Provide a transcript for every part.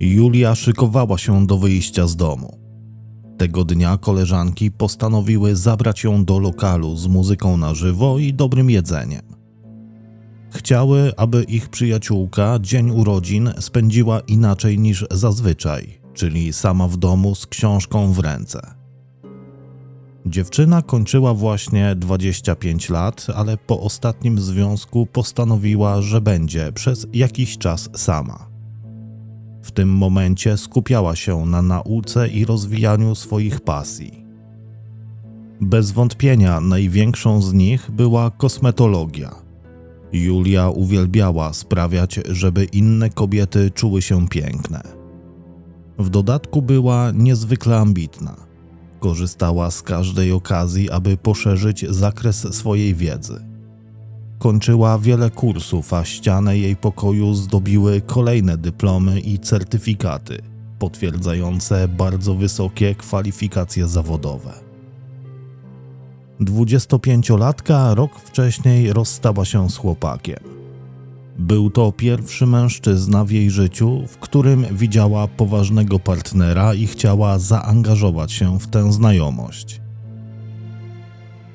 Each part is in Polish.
Julia szykowała się do wyjścia z domu. Tego dnia koleżanki postanowiły zabrać ją do lokalu z muzyką na żywo i dobrym jedzeniem. Chciały, aby ich przyjaciółka dzień urodzin spędziła inaczej niż zazwyczaj, czyli sama w domu z książką w ręce. Dziewczyna kończyła właśnie 25 lat, ale po ostatnim związku postanowiła, że będzie przez jakiś czas sama. W tym momencie skupiała się na nauce i rozwijaniu swoich pasji. Bez wątpienia największą z nich była kosmetologia. Julia uwielbiała sprawiać, żeby inne kobiety czuły się piękne. W dodatku była niezwykle ambitna. Korzystała z każdej okazji, aby poszerzyć zakres swojej wiedzy. Kończyła wiele kursów, a ścianę jej pokoju zdobiły kolejne dyplomy i certyfikaty potwierdzające bardzo wysokie kwalifikacje zawodowe. 25-latka rok wcześniej rozstała się z chłopakiem. Był to pierwszy mężczyzna w jej życiu, w którym widziała poważnego partnera i chciała zaangażować się w tę znajomość.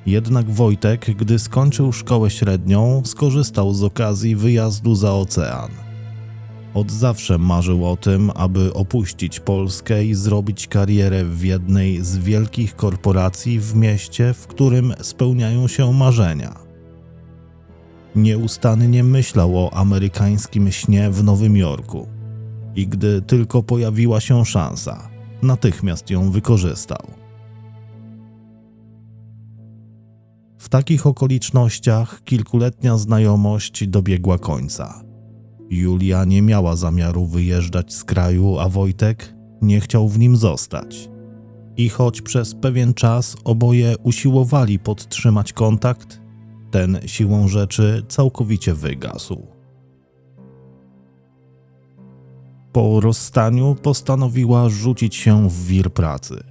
Jednak Wojtek, gdy skończył szkołę średnią, skorzystał z okazji wyjazdu za ocean. Od zawsze marzył o tym, aby opuścić Polskę i zrobić karierę w jednej z wielkich korporacji w mieście, w którym spełniają się marzenia. Nieustannie myślał o amerykańskim śnie w Nowym Jorku i gdy tylko pojawiła się szansa, natychmiast ją wykorzystał. W takich okolicznościach kilkuletnia znajomość dobiegła końca. Julia nie miała zamiaru wyjeżdżać z kraju, a Wojtek nie chciał w nim zostać. I choć przez pewien czas oboje usiłowali podtrzymać kontakt, ten siłą rzeczy całkowicie wygasł. Po rozstaniu postanowiła rzucić się w wir pracy.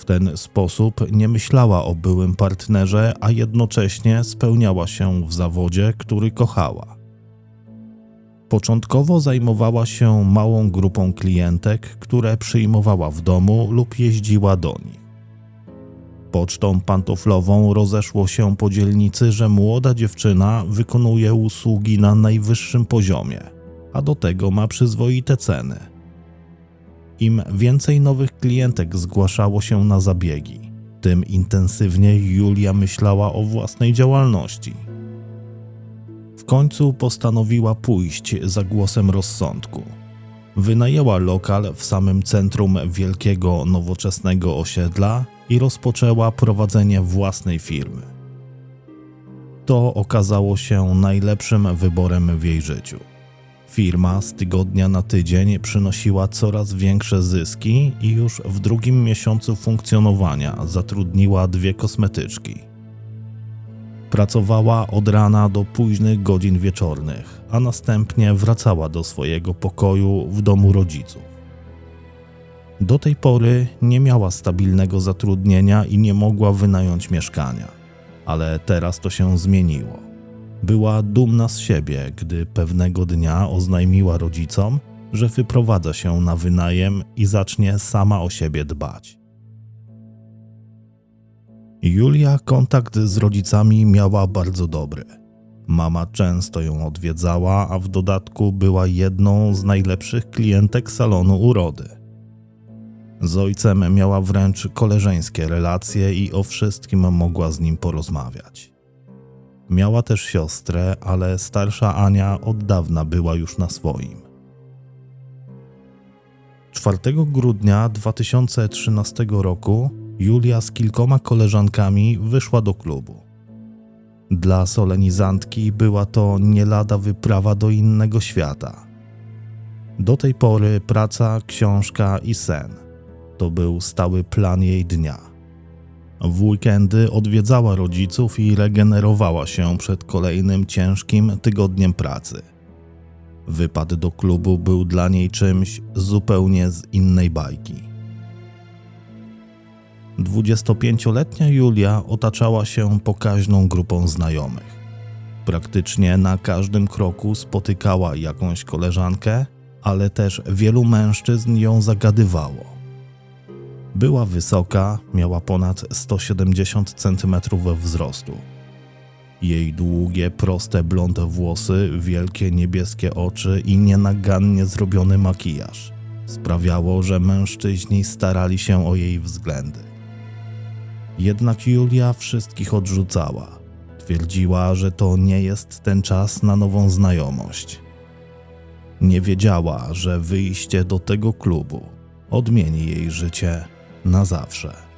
W ten sposób nie myślała o byłym partnerze, a jednocześnie spełniała się w zawodzie, który kochała. Początkowo zajmowała się małą grupą klientek, które przyjmowała w domu lub jeździła do nich. Pocztą pantoflową rozeszło się po dzielnicy, że młoda dziewczyna wykonuje usługi na najwyższym poziomie, a do tego ma przyzwoite ceny. Im więcej nowych klientek zgłaszało się na zabiegi, tym intensywniej Julia myślała o własnej działalności. W końcu postanowiła pójść za głosem rozsądku. Wynajęła lokal w samym centrum wielkiego, nowoczesnego osiedla i rozpoczęła prowadzenie własnej firmy. To okazało się najlepszym wyborem w jej życiu. Firma z tygodnia na tydzień przynosiła coraz większe zyski i już w drugim miesiącu funkcjonowania zatrudniła dwie kosmetyczki. Pracowała od rana do późnych godzin wieczornych, a następnie wracała do swojego pokoju w domu rodziców. Do tej pory nie miała stabilnego zatrudnienia i nie mogła wynająć mieszkania, ale teraz to się zmieniło. Była dumna z siebie, gdy pewnego dnia oznajmiła rodzicom, że wyprowadza się na wynajem i zacznie sama o siebie dbać. Julia kontakt z rodzicami miała bardzo dobry. Mama często ją odwiedzała, a w dodatku była jedną z najlepszych klientek salonu urody. Z ojcem miała wręcz koleżeńskie relacje i o wszystkim mogła z nim porozmawiać. Miała też siostrę, ale starsza Ania od dawna była już na swoim. 4 grudnia 2013 roku Julia z kilkoma koleżankami wyszła do klubu. Dla solenizantki była to nie lada wyprawa do innego świata. Do tej pory praca, książka i sen to był stały plan jej dnia. W weekendy odwiedzała rodziców i regenerowała się przed kolejnym ciężkim tygodniem pracy. Wypad do klubu był dla niej czymś zupełnie z innej bajki. 25-letnia Julia otaczała się pokaźną grupą znajomych. Praktycznie na każdym kroku spotykała jakąś koleżankę, ale też wielu mężczyzn ją zagadywało. Była wysoka, miała ponad 170 cm wzrostu. Jej długie, proste, blond włosy, wielkie niebieskie oczy i nienagannie zrobiony makijaż sprawiało, że mężczyźni starali się o jej względy. Jednak Julia wszystkich odrzucała. Twierdziła, że to nie jest ten czas na nową znajomość. Nie wiedziała, że wyjście do tego klubu odmieni jej życie na zawsze.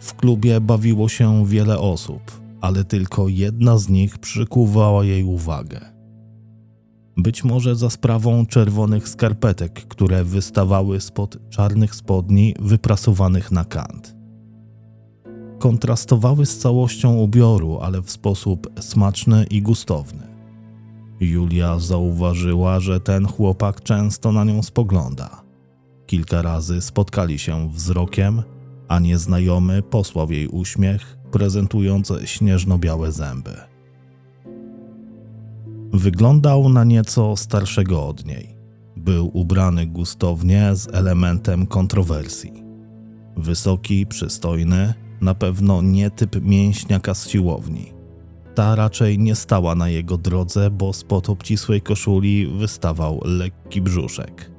W klubie bawiło się wiele osób, ale tylko jedna z nich przykuwała jej uwagę. Być może za sprawą czerwonych skarpetek, które wystawały spod czarnych spodni wyprasowanych na kant. Kontrastowały z całością ubioru, ale w sposób smaczny i gustowny. Julia zauważyła, że ten chłopak często na nią spogląda. Kilka razy spotkali się wzrokiem, a nieznajomy posłał jej uśmiech, prezentując śnieżno-białe zęby. Wyglądał na nieco starszego od niej. Był ubrany gustownie z elementem kontrowersji. Wysoki, przystojny, na pewno nie typ mięśniaka z siłowni. Ta raczej nie stała na jego drodze, bo spod obcisłej koszuli wystawał lekki brzuszek.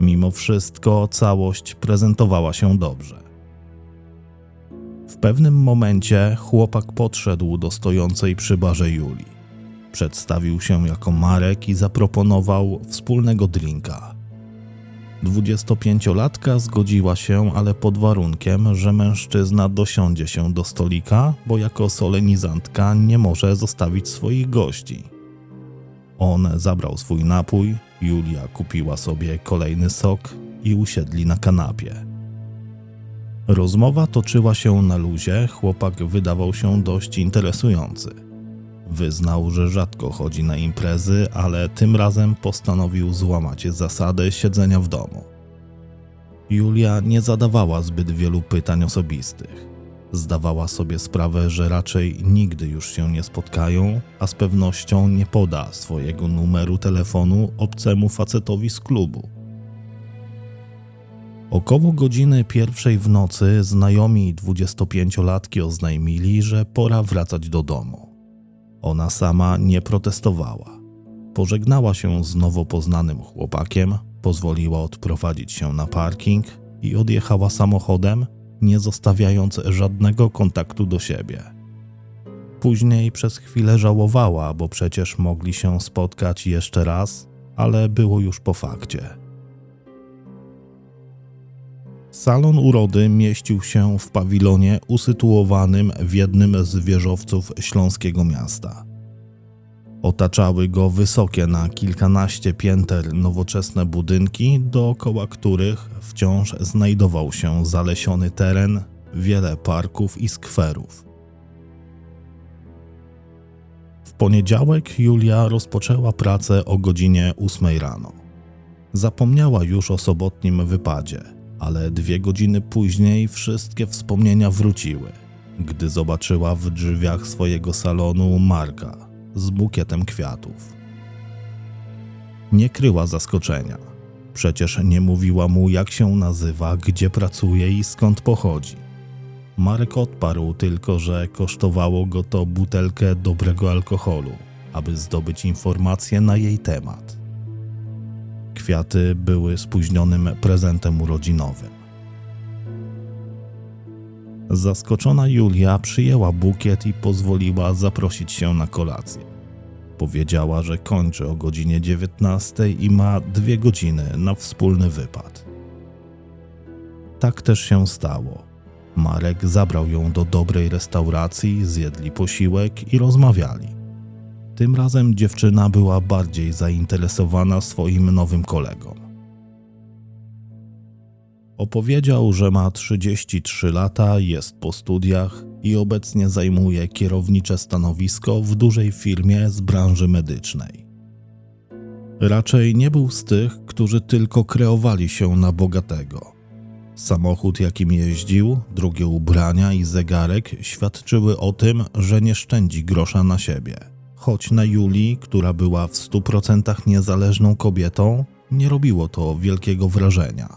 Mimo wszystko całość prezentowała się dobrze. W pewnym momencie chłopak podszedł do stojącej przy barze Julii. Przedstawił się jako Marek i zaproponował wspólnego drinka. 25-latka zgodziła się, ale pod warunkiem, że mężczyzna dosiądzie się do stolika, bo jako solenizantka nie może zostawić swoich gości. On zabrał swój napój, Julia kupiła sobie kolejny sok i usiedli na kanapie. Rozmowa toczyła się na luzie, chłopak wydawał się dość interesujący. Wyznał, że rzadko chodzi na imprezy, ale tym razem postanowił złamać zasadę siedzenia w domu. Julia nie zadawała zbyt wielu pytań osobistych. Zdawała sobie sprawę, że raczej nigdy już się nie spotkają, a z pewnością nie poda swojego numeru telefonu obcemu facetowi z klubu. Około godziny pierwszej w nocy znajomi 25-latki oznajmili, że pora wracać do domu. Ona sama nie protestowała. Pożegnała się z nowo poznanym chłopakiem, pozwoliła odprowadzić się na parking i odjechała samochodem, nie zostawiając żadnego kontaktu do siebie. Później przez chwilę żałowała, bo przecież mogli się spotkać jeszcze raz, ale było już po fakcie. Salon urody mieścił się w pawilonie usytuowanym w jednym z wieżowców śląskiego miasta. Otaczały go wysokie na kilkanaście pięter nowoczesne budynki, dookoła których wciąż znajdował się zalesiony teren, wiele parków i skwerów. W poniedziałek Julia rozpoczęła pracę o godzinie 8 rano. Zapomniała już o sobotnim wypadzie – ale dwie godziny później wszystkie wspomnienia wróciły, gdy zobaczyła w drzwiach swojego salonu Marka z bukietem kwiatów. Nie kryła zaskoczenia. Przecież nie mówiła mu, jak się nazywa, gdzie pracuje i skąd pochodzi. Marek odparł tylko, że kosztowało go to butelkę dobrego alkoholu, aby zdobyć informacje na jej temat. Kwiaty były spóźnionym prezentem urodzinowym. Zaskoczona Julia przyjęła bukiet i pozwoliła zaprosić się na kolację. Powiedziała, że kończy o godzinie 19 i ma dwie godziny na wspólny wypad. Tak też się stało. Marek zabrał ją do dobrej restauracji, zjedli posiłek i rozmawiali. Tym razem dziewczyna była bardziej zainteresowana swoim nowym kolegą. Opowiedział, że ma 33 lata, jest po studiach i obecnie zajmuje kierownicze stanowisko w dużej firmie z branży medycznej. Raczej nie był z tych, którzy tylko kreowali się na bogatego. Samochód, jakim jeździł, drugie ubrania i zegarek świadczyły o tym, że nie szczędzi grosza na siebie choć na Julii, która była w stu procentach niezależną kobietą, nie robiło to wielkiego wrażenia.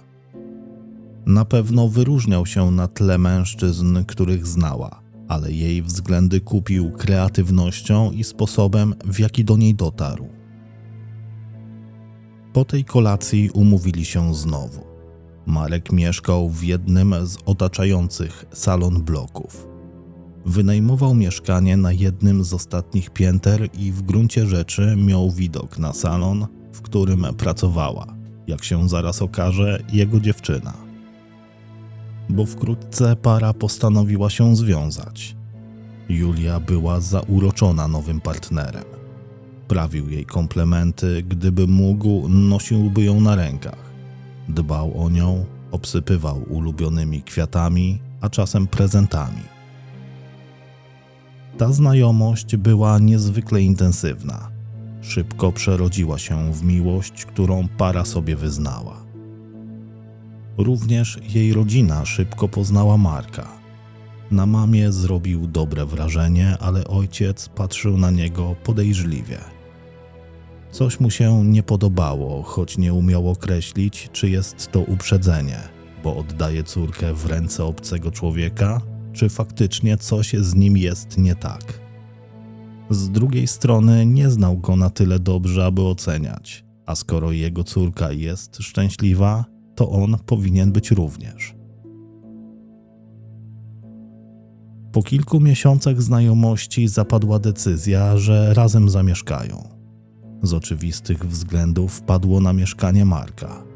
Na pewno wyróżniał się na tle mężczyzn, których znała, ale jej względy kupił kreatywnością i sposobem, w jaki do niej dotarł. Po tej kolacji umówili się znowu. Marek mieszkał w jednym z otaczających salon bloków. Wynajmował mieszkanie na jednym z ostatnich pięter i w gruncie rzeczy miał widok na salon, w którym pracowała, jak się zaraz okaże, jego dziewczyna. Bo wkrótce para postanowiła się związać. Julia była zauroczona nowym partnerem. Prawił jej komplementy, gdyby mógł, nosiłby ją na rękach. Dbał o nią, obsypywał ulubionymi kwiatami, a czasem prezentami. Ta znajomość była niezwykle intensywna. Szybko przerodziła się w miłość, którą para sobie wyznała. Również jej rodzina szybko poznała Marka. Na mamie zrobił dobre wrażenie, ale ojciec patrzył na niego podejrzliwie. Coś mu się nie podobało, choć nie umiał określić, czy jest to uprzedzenie, bo oddaje córkę w ręce obcego człowieka, czy faktycznie coś z nim jest nie tak. Z drugiej strony nie znał go na tyle dobrze, aby oceniać, a skoro jego córka jest szczęśliwa, to on powinien być również. Po kilku miesiącach znajomości zapadła decyzja, że razem zamieszkają. Z oczywistych względów wpadło na mieszkanie Marka.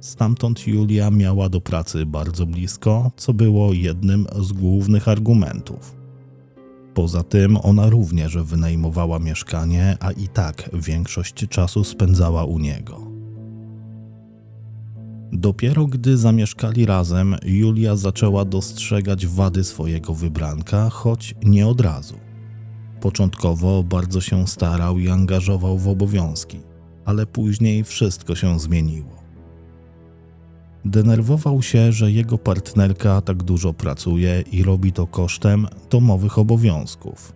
Stamtąd Julia miała do pracy bardzo blisko, co było jednym z głównych argumentów. Poza tym ona również wynajmowała mieszkanie, a i tak większość czasu spędzała u niego. Dopiero gdy zamieszkali razem, Julia zaczęła dostrzegać wady swojego wybranka, choć nie od razu. Początkowo bardzo się starał i angażował w obowiązki, ale później wszystko się zmieniło. Denerwował się, że jego partnerka tak dużo pracuje i robi to kosztem domowych obowiązków.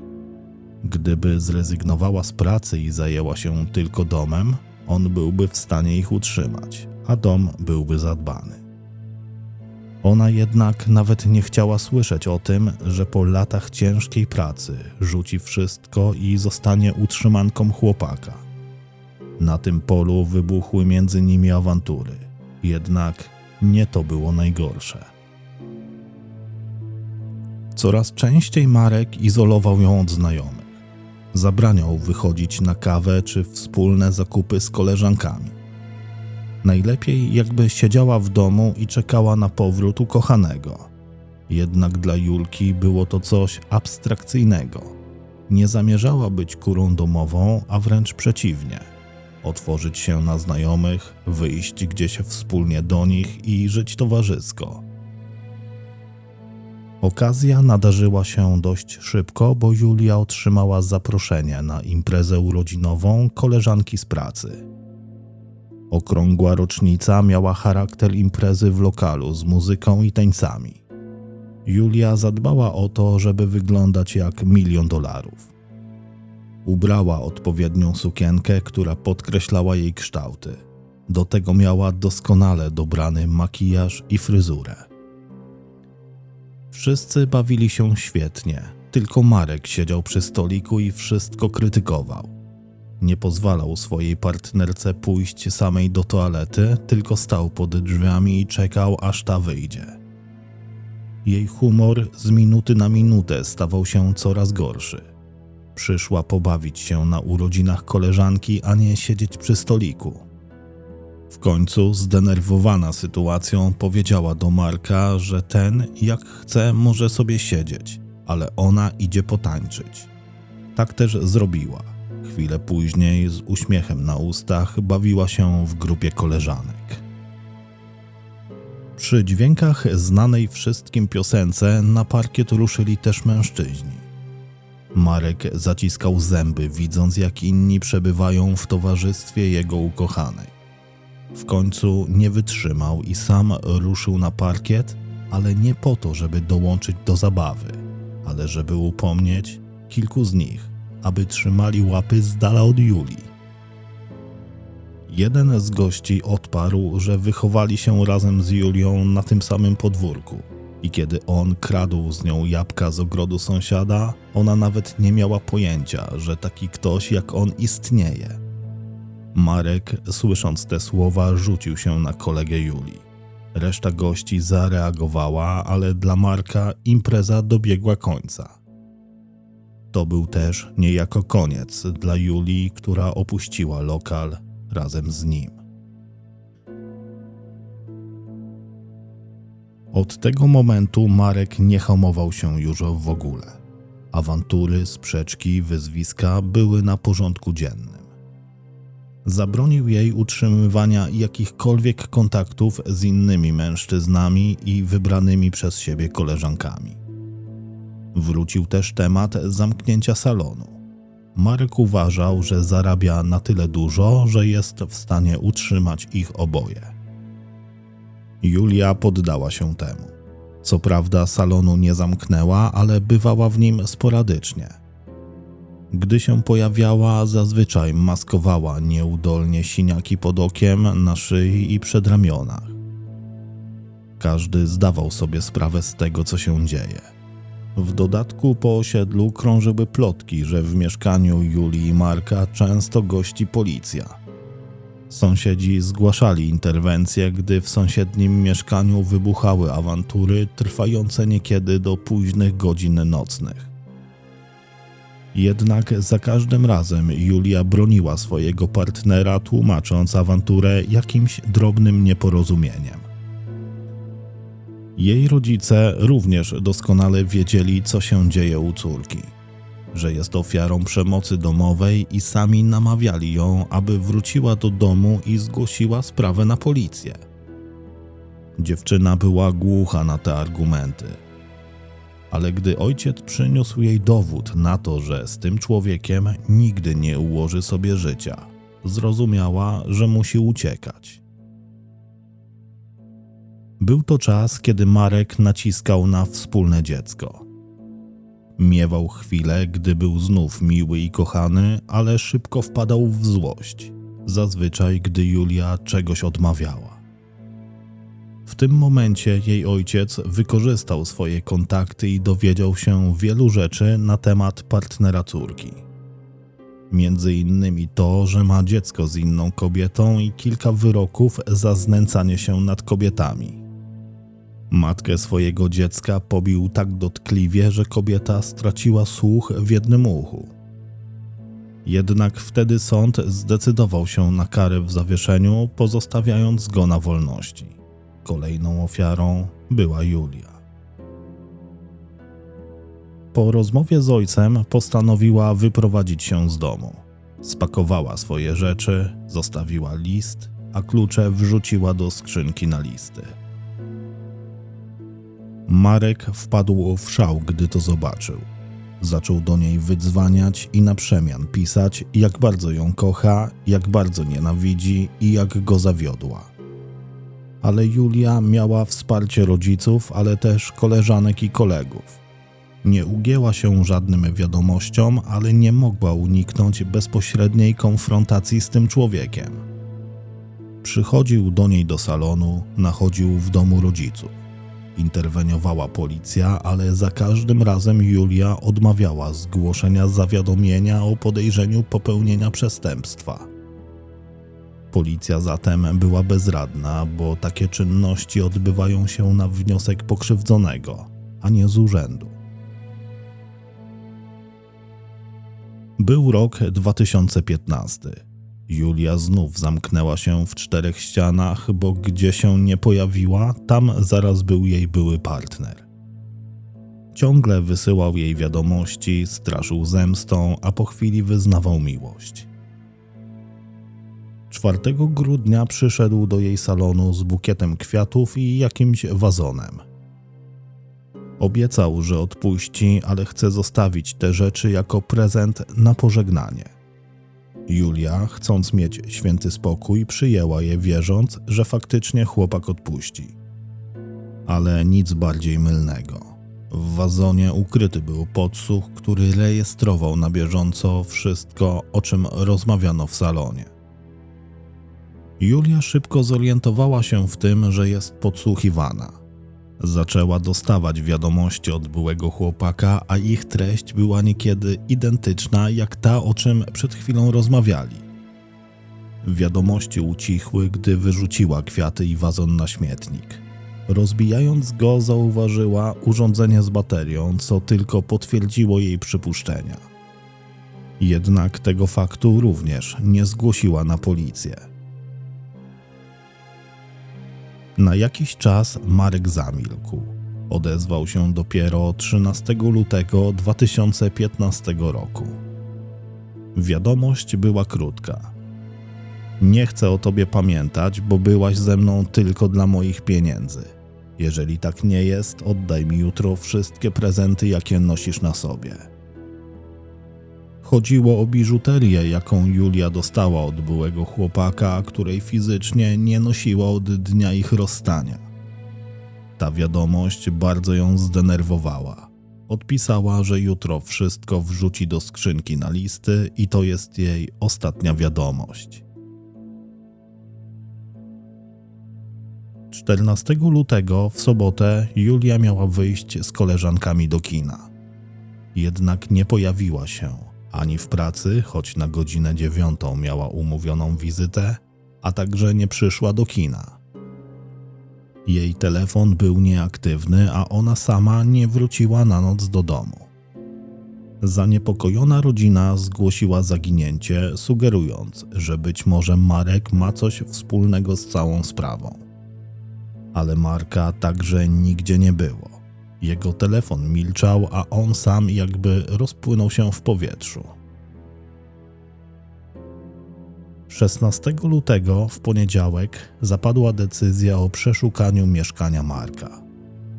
Gdyby zrezygnowała z pracy i zajęła się tylko domem, on byłby w stanie ich utrzymać, a dom byłby zadbany. Ona jednak nawet nie chciała słyszeć o tym, że po latach ciężkiej pracy rzuci wszystko i zostanie utrzymanką chłopaka. Na tym polu wybuchły między nimi awantury, jednak nie to było najgorsze. Coraz częściej Marek izolował ją od znajomych. Zabraniał wychodzić na kawę czy wspólne zakupy z koleżankami. Najlepiej jakby siedziała w domu i czekała na powrót ukochanego. Jednak dla Julki było to coś abstrakcyjnego. Nie zamierzała być kurą domową, a wręcz przeciwnie. Otworzyć się na znajomych, wyjść gdzieś wspólnie do nich i żyć towarzysko. Okazja nadarzyła się dość szybko, bo Julia otrzymała zaproszenie na imprezę urodzinową koleżanki z pracy. Okrągła rocznica miała charakter imprezy w lokalu z muzyką i tańcami. Julia zadbała o to, żeby wyglądać jak milion dolarów. Ubrała odpowiednią sukienkę, która podkreślała jej kształty. Do tego miała doskonale dobrany makijaż i fryzurę. Wszyscy bawili się świetnie, tylko Marek siedział przy stoliku i wszystko krytykował. Nie pozwalał swojej partnerce pójść samej do toalety, tylko stał pod drzwiami i czekał, aż ta wyjdzie. Jej humor z minuty na minutę stawał się coraz gorszy. Przyszła pobawić się na urodzinach koleżanki, a nie siedzieć przy stoliku. W końcu, zdenerwowana sytuacją, powiedziała do Marka, że ten, jak chce, może sobie siedzieć, ale ona idzie potańczyć. Tak też zrobiła. Chwilę później, z uśmiechem na ustach, bawiła się w grupie koleżanek. Przy dźwiękach znanej wszystkim piosence na parkiet ruszyli też mężczyźni. Marek zaciskał zęby, widząc jak inni przebywają w towarzystwie jego ukochanej. W końcu nie wytrzymał i sam ruszył na parkiet, ale nie po to, żeby dołączyć do zabawy, ale żeby upomnieć kilku z nich aby trzymali łapy z dala od Julii. Jeden z gości odparł, że wychowali się razem z Julią na tym samym podwórku i kiedy on kradł z nią jabłka z ogrodu sąsiada, ona nawet nie miała pojęcia, że taki ktoś jak on istnieje. Marek, słysząc te słowa, rzucił się na kolegę Julii. Reszta gości zareagowała, ale dla Marka impreza dobiegła końca. To był też niejako koniec dla Julii, która opuściła lokal razem z nim. Od tego momentu Marek nie hamował się już w ogóle. Awantury, sprzeczki, wyzwiska były na porządku dziennym. Zabronił jej utrzymywania jakichkolwiek kontaktów z innymi mężczyznami i wybranymi przez siebie koleżankami. Wrócił też temat zamknięcia salonu. Marek uważał, że zarabia na tyle dużo, że jest w stanie utrzymać ich oboje. Julia poddała się temu. Co prawda salonu nie zamknęła, ale bywała w nim sporadycznie. Gdy się pojawiała, zazwyczaj maskowała nieudolnie siniaki pod okiem, na szyi i przedramionach. Każdy zdawał sobie sprawę z tego, co się dzieje. W dodatku po osiedlu krążyły plotki, że w mieszkaniu Julii i Marka często gości policja. Sąsiedzi zgłaszali interwencje, gdy w sąsiednim mieszkaniu wybuchały awantury trwające niekiedy do późnych godzin nocnych. Jednak za każdym razem Julia broniła swojego partnera, tłumacząc awanturę jakimś drobnym nieporozumieniem. Jej rodzice również doskonale wiedzieli, co się dzieje u córki, że jest ofiarą przemocy domowej i sami namawiali ją, aby wróciła do domu i zgłosiła sprawę na policję. Dziewczyna była głucha na te argumenty. Ale gdy ojciec przyniósł jej dowód na to, że z tym człowiekiem nigdy nie ułoży sobie życia, zrozumiała, że musi uciekać. Był to czas, kiedy Marek naciskał na wspólne dziecko. Miewał chwilę, gdy był znów miły i kochany, ale szybko wpadał w złość, zazwyczaj gdy Julia czegoś odmawiała. W tym momencie jej ojciec wykorzystał swoje kontakty i dowiedział się wielu rzeczy na temat partnera córki. Między innymi to, że ma dziecko z inną kobietą i kilka wyroków za znęcanie się nad kobietami. Matkę swojego dziecka pobił tak dotkliwie, że kobieta straciła słuch w jednym uchu. Jednak wtedy sąd zdecydował się na karę w zawieszeniu, pozostawiając go na wolności. Kolejną ofiarą była Julia. Po rozmowie z ojcem postanowiła wyprowadzić się z domu. Spakowała swoje rzeczy, zostawiła list, a klucze wrzuciła do skrzynki na listy. Marek wpadł w szał, gdy to zobaczył. Zaczął do niej wydzwaniać i na przemian pisać, jak bardzo ją kocha, jak bardzo nienawidzi i jak go zawiodła. Ale Julia miała wsparcie rodziców, ale też koleżanek i kolegów. Nie ugięła się żadnym wiadomościom, ale nie mogła uniknąć bezpośredniej konfrontacji z tym człowiekiem. Przychodził do niej do salonu, nachodził w domu rodziców. Interweniowała policja, ale za każdym razem Julia odmawiała zgłoszenia zawiadomienia o podejrzeniu popełnienia przestępstwa. Policja zatem była bezradna, bo takie czynności odbywają się na wniosek pokrzywdzonego, a nie z urzędu. Był rok 2015. Julia znów zamknęła się w czterech ścianach, bo gdzie się nie pojawiła, tam zaraz był jej były partner. Ciągle wysyłał jej wiadomości, straszył zemstą, a po chwili wyznawał miłość. 4 grudnia przyszedł do jej salonu z bukietem kwiatów i jakimś wazonem. Obiecał, że odpuści, ale chce zostawić te rzeczy jako prezent na pożegnanie. Julia, chcąc mieć święty spokój, przyjęła je, wierząc, że faktycznie chłopak odpuści. Ale nic bardziej mylnego. W wazonie ukryty był podsłuch, który rejestrował na bieżąco wszystko, o czym rozmawiano w salonie. Julia szybko zorientowała się w tym, że jest podsłuchiwana. Zaczęła dostawać wiadomości od byłego chłopaka, a ich treść była niekiedy identyczna jak ta, o czym przed chwilą rozmawiali. Wiadomości ucichły, gdy wyrzuciła kwiaty i wazon na śmietnik. Rozbijając go, zauważyła urządzenie z baterią, co tylko potwierdziło jej przypuszczenia. Jednak tego faktu również nie zgłosiła na policję. Na jakiś czas Marek zamilkł. Odezwał się dopiero 13 lutego 2015 roku. Wiadomość była krótka. Nie chcę o tobie pamiętać, bo byłaś ze mną tylko dla moich pieniędzy. Jeżeli tak nie jest, oddaj mi jutro wszystkie prezenty, jakie nosisz na sobie. Chodziło o biżuterię, jaką Julia dostała od byłego chłopaka, której fizycznie nie nosiła od dnia ich rozstania. Ta wiadomość bardzo ją zdenerwowała. Odpisała, że jutro wszystko wrzuci do skrzynki na listy i to jest jej ostatnia wiadomość. 14 lutego w sobotę Julia miała wyjść z koleżankami do kina. Jednak nie pojawiła się ani w pracy, choć na godzinę dziewiątą miała umówioną wizytę, a także nie przyszła do kina. Jej telefon był nieaktywny, a ona sama nie wróciła na noc do domu. Zaniepokojona rodzina zgłosiła zaginięcie, sugerując, że być może Marek ma coś wspólnego z całą sprawą ale Marka także nigdzie nie było. Jego telefon milczał, a on sam jakby rozpłynął się w powietrzu. 16 lutego w poniedziałek zapadła decyzja o przeszukaniu mieszkania Marka.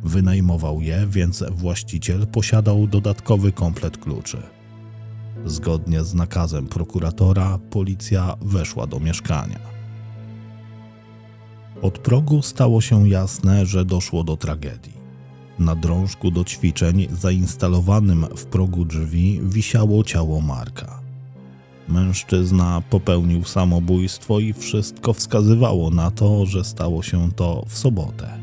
Wynajmował je, więc właściciel posiadał dodatkowy komplet kluczy. Zgodnie z nakazem prokuratora, policja weszła do mieszkania. Od progu stało się jasne, że doszło do tragedii. Na drążku do ćwiczeń zainstalowanym w progu drzwi wisiało ciało Marka. Mężczyzna popełnił samobójstwo i wszystko wskazywało na to, że stało się to w sobotę.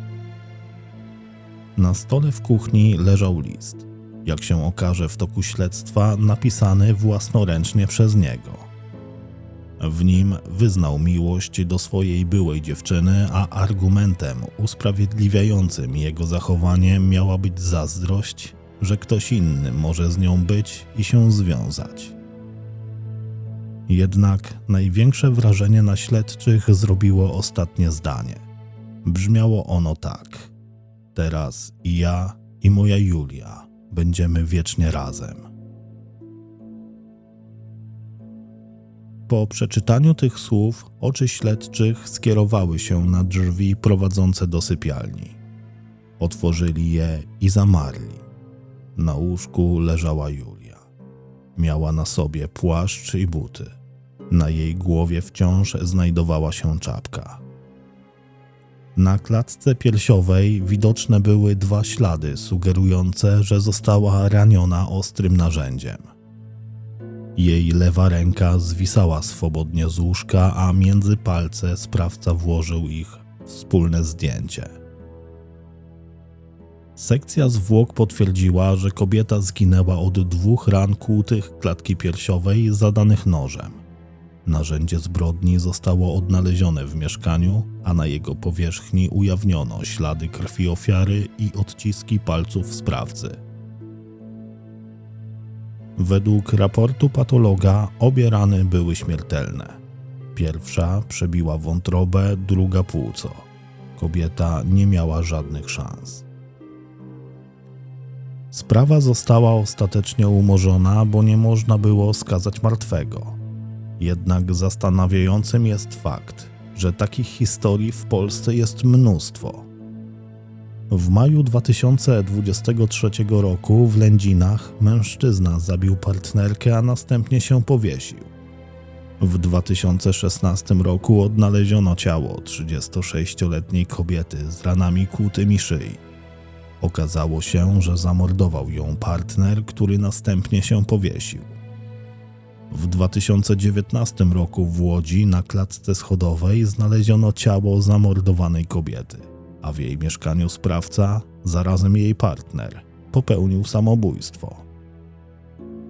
Na stole w kuchni leżał list. Jak się okaże w toku śledztwa, napisany własnoręcznie przez niego. W nim wyznał miłość do swojej byłej dziewczyny, a argumentem usprawiedliwiającym jego zachowanie miała być zazdrość, że ktoś inny może z nią być i się związać. Jednak największe wrażenie na śledczych zrobiło ostatnie zdanie. Brzmiało ono tak: Teraz i ja, i moja Julia będziemy wiecznie razem. Po przeczytaniu tych słów oczy śledczych skierowały się na drzwi prowadzące do sypialni. Otworzyli je i zamarli. Na łóżku leżała Julia. Miała na sobie płaszcz i buty. Na jej głowie wciąż znajdowała się czapka. Na klatce piersiowej widoczne były dwa ślady sugerujące, że została raniona ostrym narzędziem. Jej lewa ręka zwisała swobodnie z łóżka, a między palce sprawca włożył ich wspólne zdjęcie. Sekcja zwłok potwierdziła, że kobieta zginęła od dwóch ran kłutych klatki piersiowej zadanych nożem. Narzędzie zbrodni zostało odnalezione w mieszkaniu, a na jego powierzchni ujawniono ślady krwi ofiary i odciski palców sprawcy. Według raportu patologa obie rany były śmiertelne. Pierwsza przebiła wątrobę, druga płuco. Kobieta nie miała żadnych szans. Sprawa została ostatecznie umorzona, bo nie można było skazać martwego. Jednak zastanawiającym jest fakt, że takich historii w Polsce jest mnóstwo w maju 2023 roku w Lędzinach mężczyzna zabił partnerkę, a następnie się powiesił. W 2016 roku odnaleziono ciało 36-letniej kobiety z ranami kłutymi szyi. Okazało się, że zamordował ją partner, który następnie się powiesił. W 2019 roku w Łodzi na klatce schodowej znaleziono ciało zamordowanej kobiety, a w jej mieszkaniu sprawca, zarazem jej partner, popełnił samobójstwo.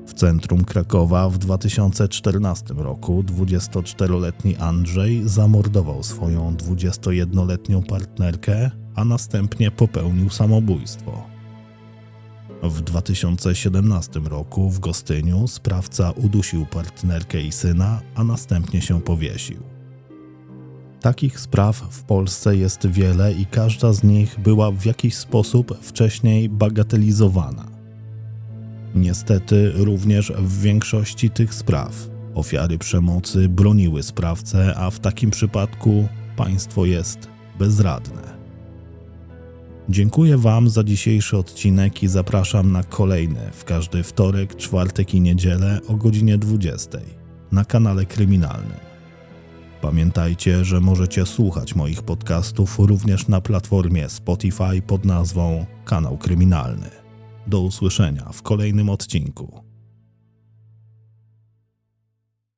W centrum Krakowa w 2014 roku 24-letni Andrzej zamordował swoją 21-letnią partnerkę, a następnie popełnił samobójstwo. W 2017 roku w Gostyniu sprawca udusił partnerkę i syna, a następnie się powiesił. Takich spraw w Polsce jest wiele i każda z nich była w jakiś sposób wcześniej bagatelizowana. Niestety, również w większości tych spraw ofiary przemocy broniły sprawcę, a w takim przypadku państwo jest bezradne. Dziękuję Wam za dzisiejszy odcinek i zapraszam na kolejny w każdy wtorek, czwartek i niedzielę o godzinie 20 na kanale Kryminalnym. Pamiętajcie, że możecie słuchać moich podcastów również na platformie Spotify pod nazwą Kanał Kryminalny. Do usłyszenia w kolejnym odcinku.